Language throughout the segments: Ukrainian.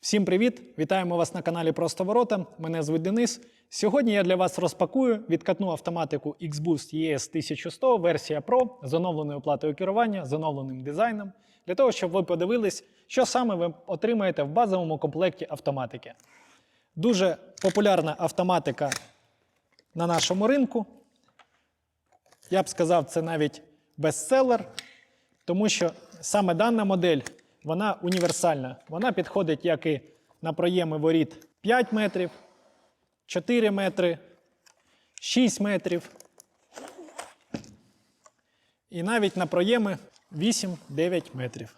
Всім привіт! Вітаємо вас на каналі Просто Ворота. Мене звуть Денис. Сьогодні я для вас розпакую відкатну автоматику XBoost ES 1100 версія Pro з оновленою оплатою керування, з оновленим дизайном, для того, щоб ви подивились, що саме ви отримаєте в базовому комплекті автоматики. Дуже популярна автоматика на нашому ринку. Я б сказав, це навіть бестселер, тому що саме дана модель вона універсальна. Вона підходить як і на проєми воріт 5 метрів, 4 метри, 6 метрів. І навіть на проєми 8-9 метрів.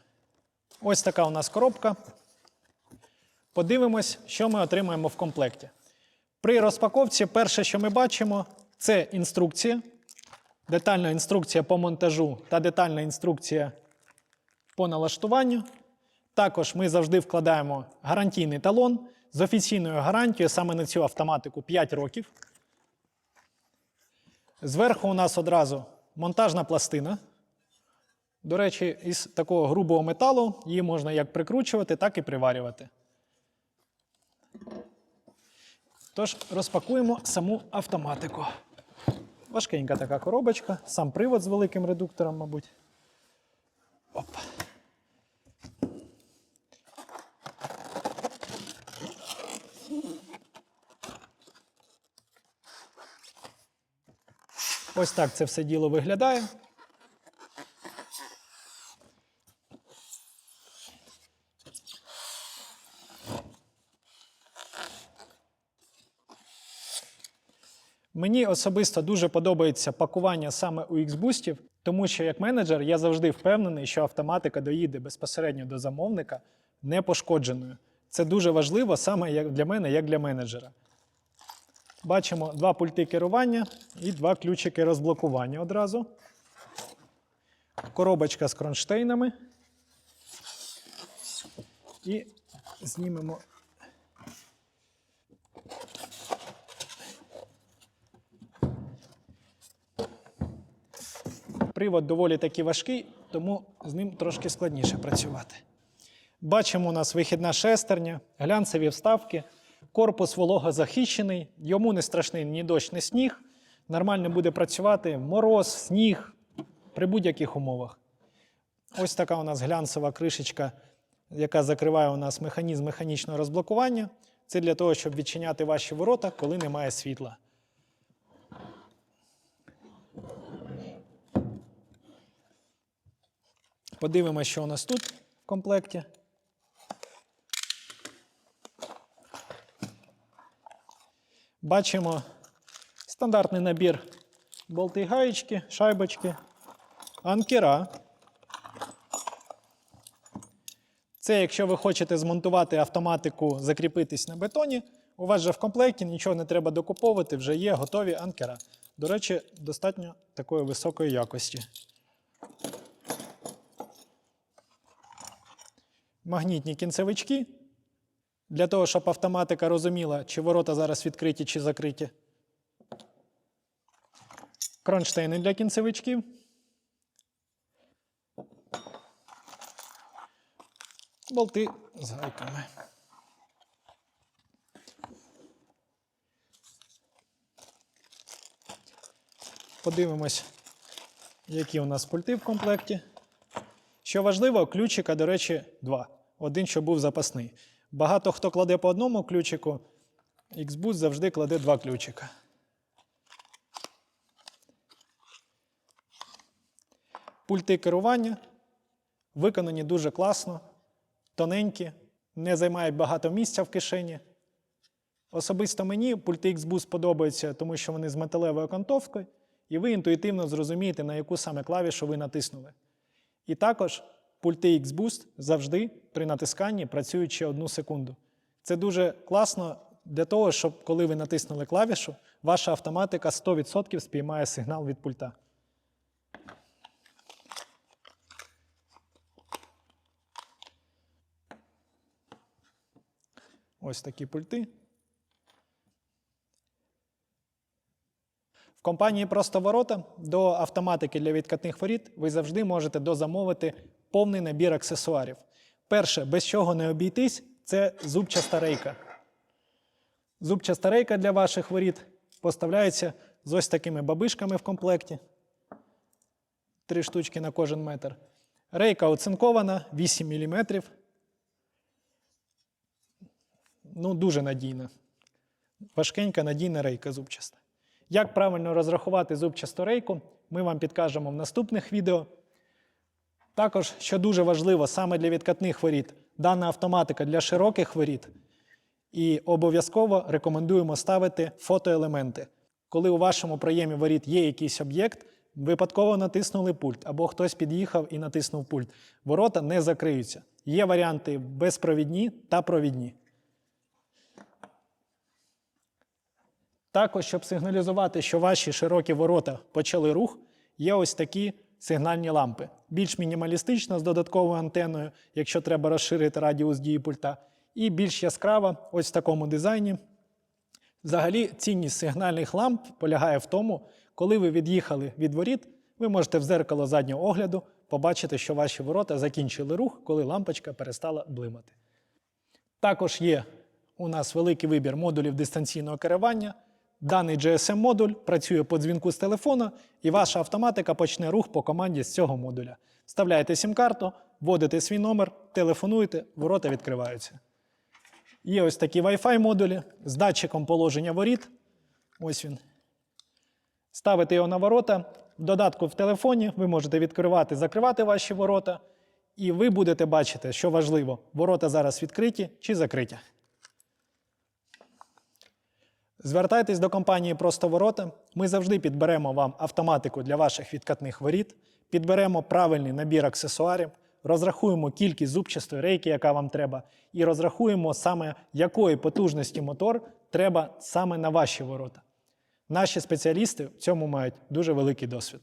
Ось така у нас коробка. Подивимось, що ми отримаємо в комплекті. При розпаковці перше, що ми бачимо, це інструкція. Детальна інструкція по монтажу та детальна інструкція по налаштуванню. Також ми завжди вкладаємо гарантійний талон з офіційною гарантією саме на цю автоматику 5 років. Зверху у нас одразу монтажна пластина. До речі, із такого грубого металу її можна як прикручувати, так і приварювати. Тож розпакуємо саму автоматику. Важкенька така коробочка, сам привод з великим редуктором, мабуть. Оп. Ось так це все діло виглядає. Мені особисто дуже подобається пакування саме у X-бустів, тому що як менеджер я завжди впевнений, що автоматика доїде безпосередньо до замовника непошкодженою. Це дуже важливо саме для мене, як для менеджера. Бачимо два пульти керування і два ключики розблокування одразу. Коробочка з кронштейнами. І знімемо Привод доволі таки важкий, тому з ним трошки складніше працювати. Бачимо у нас вихідна шестерня, глянцеві вставки, корпус вологозахищений, йому не страшний ні дощ, ні сніг. Нормально буде працювати мороз, сніг при будь-яких умовах. Ось така у нас глянцева кришечка, яка закриває у нас механізм механічного розблокування. Це для того, щоб відчиняти ваші ворота, коли немає світла. Подивимося, що у нас тут в комплекті. Бачимо стандартний набір болти гаєчки, шайбочки, анкера. Це якщо ви хочете змонтувати автоматику, закріпитись на бетоні, у вас же в комплекті нічого не треба докуповувати, вже є готові анкера. До речі, достатньо такої високої якості. магнітні кінцевички для того, щоб автоматика розуміла, чи ворота зараз відкриті, чи закриті. Кронштейни для кінцевичків. Болти з гайками. Подивимось, які у нас пульти в комплекті. Що важливо, ключика, до речі, два. Один, що був запасний. Багато хто кладе по одному ключику, XBoost завжди кладе два ключика. Пульти керування виконані дуже класно, тоненькі, не займають багато місця в кишені. Особисто мені пульти XBoost подобаються, тому що вони з металевою окантовкою, і ви інтуїтивно зрозумієте, на яку саме клавішу ви натиснули. І також пульти X-Boost завжди при натисканні працюють ще одну секунду. Це дуже класно для того, щоб коли ви натиснули клавішу, ваша автоматика 100% спіймає сигнал від пульта. Ось такі пульти. В компанії Просто ворота до автоматики для відкатних воріт ви завжди можете дозамовити повний набір аксесуарів. Перше, без чого не обійтись, це зубчаста рейка. Зубчаста рейка для ваших воріт поставляється з ось такими бабишками в комплекті. Три штучки на кожен метр. Рейка оцинкована 8 мм. Ну, дуже надійна. Важкенька, надійна рейка зубчаста. Як правильно розрахувати зубчасту рейку, ми вам підкажемо в наступних відео. Також, що дуже важливо саме для відкатних воріт, дана автоматика для широких воріт. І обов'язково рекомендуємо ставити фотоелементи. Коли у вашому проємі воріт є якийсь об'єкт, випадково натиснули пульт, або хтось під'їхав і натиснув пульт. Ворота не закриються. Є варіанти безпровідні та провідні. Також, щоб сигналізувати, що ваші широкі ворота почали рух, є ось такі сигнальні лампи. Більш мінімалістично з додатковою антеною, якщо треба розширити радіус дії пульта, і більш яскрава, ось в такому дизайні. Взагалі, цінність сигнальних ламп полягає в тому, коли ви від'їхали від воріт, ви можете в зеркало заднього огляду побачити, що ваші ворота закінчили рух, коли лампочка перестала блимати. Також є у нас великий вибір модулів дистанційного керування. Даний GSM-модуль працює по дзвінку з телефона, і ваша автоматика почне рух по команді з цього модуля. Вставляєте сім-карту, вводите свій номер, телефонуєте, ворота відкриваються. Є ось такі Wi-Fi модулі з датчиком положення воріт. Ось він. Ставите його на ворота. В додатку в телефоні ви можете відкривати, закривати ваші ворота. І ви будете бачити, що важливо, ворота зараз відкриті чи закриті. Звертайтесь до компанії Просто Ворота. Ми завжди підберемо вам автоматику для ваших відкатних воріт, підберемо правильний набір аксесуарів, розрахуємо кількість зубчастої рейки, яка вам треба, і розрахуємо саме якої потужності мотор треба саме на ваші ворота. Наші спеціалісти в цьому мають дуже великий досвід.